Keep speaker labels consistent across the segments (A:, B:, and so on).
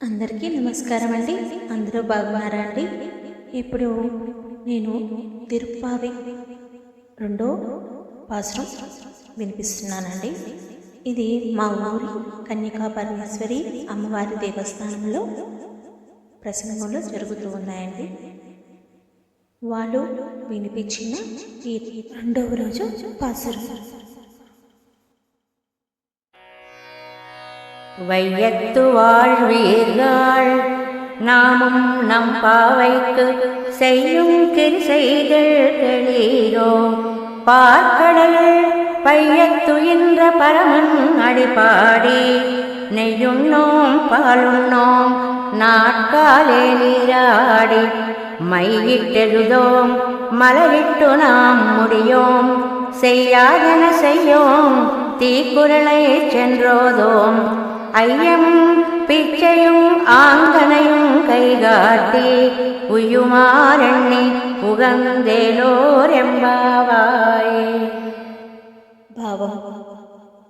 A: అందరికీ నమస్కారం అండి అందరూ బాగున్నారా అండి? ఇప్పుడు నేను తిరుపావి రెండో పాసురం వినిపిస్తున్నానండి. ఇది మా ఊరి కన్యకా పరమేశ్వరి అమ్మవారి దేవస్థానంలో ప్రసంగంలో జరుగుతూ ఉన్నాయండి. వాళ్ళు వినిపించిన ఈ రెండవ రోజు పాసురం
B: வையத்து வாழ்வீர்கள். நாமும் நம் பாவைக்கு செய்யும் கிரிசைகள் தெளீரோ பார்க்கடல் பையத்துயின்ற பரமன் அடிபாடி. நெய்யுண்ணோம் பாலுண்ணோம் நாட்காலே நீராடி. மையிட்டெழுதோம் மலரிட்டு நாம் முடியோம். செய்யாதன செய்யோம் தீக்குரலை சென்றோதோம். ஐயம் பிச்சையும் ஆங்கனையும் கைகாட்டி உயுமாரெண்ணி உகந்தேலோரெம்பாவாயே
A: భావం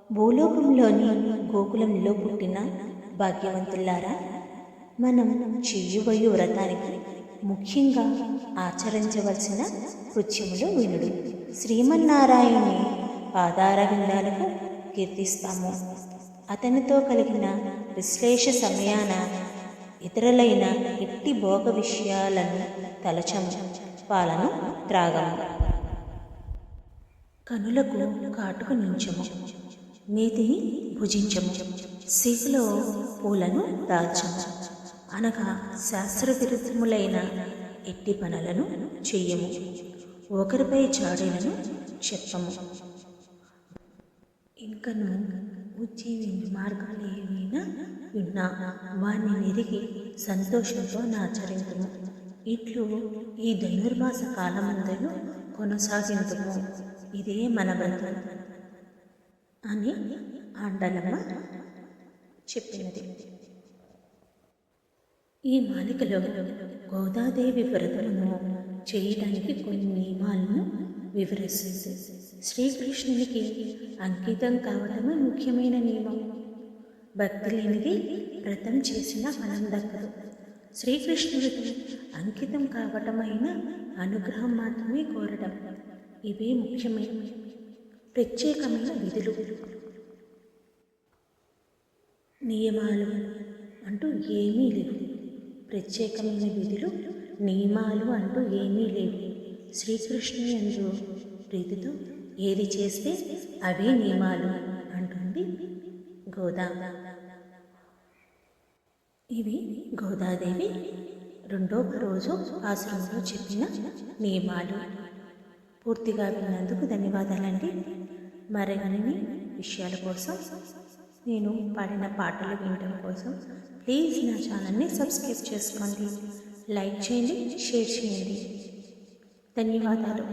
A: భూలోకంలోని గోకులంలో పుట్టిన భాగ్యవంతులారా మనం చెయ్యబోయే వ్రతానికి ముఖ్యంగా ఆచరించవలసిన కృత్యములు వినుడు శ్రీమన్నారాయణుని పాదార విందాలకు కీర్తిస్తాము అతనితో కలిగిన విశ్లేష సమయాన ఇతరులైన ఎట్టి భోగ విషయాలను తలచము పాలను త్రాగము. కనులకు కాటుకు నుంచము నీతిని భుజించము సిగులో పూలను దాల్చము. అనగా శాస్త్ర విరుద్ధములైన ఎట్టి పనులను చెయ్యము ఒకరిపై చాడీలను చెప్పము. ఇంకను ఉజ్జీవించి మార్గాలు ఏమైనా విన్నా. వారిని ఎరిగి సంతోషంతో నాచరించము ఇట్లు ఈ ధనుర్మాస కాలమందరూ కొనసాగించము ఇదే మన బంధం అని ఆండలమ్మ చెప్పినది ఈ మాలికలో గోదాదేవి వ్రతమును చేయడానికి కొన్ని నియమాలను వివరిస్తుంది. శ్రీకృష్ణునికి అంకితం కావడమే ముఖ్యమైన నియమం. భక్తి లేనిది వ్రతం చేసిన ఫలం దక్కదు. శ్రీకృష్ణుడికి అంకితం కావటమైన అనుగ్రహం మాత్రమే కోరడం ఇవే ముఖ్యమైన ప్రత్యేకమైన విధులు. నియమాలు అంటూ ఏమీ లేవు. ప్రత్యేకమైన విధులు నియమాలు అంటూ ఏమీ లేవు. శ్రీకృష్ణుని అందు ప్రీతితో ఏది చేస్తే అవే నియమాలు అంటుంది గోదా. ఇవి గోదాదేవి రెండవ రోజు ఆశ్రమంలో చెప్పిన నియమాలు. పూర్తిగా విన్నందుకు ధన్యవాదాలండి. మరిన్ని విషయాల కోసం నేను పాడిన పాటలు వినడం కోసం ప్లీజ్ నా ఛానల్ని సబ్స్క్రైబ్ చేసుకోండి. లైక్ చేయండి షేర్ చేయండి. ధన్యవాదాలు.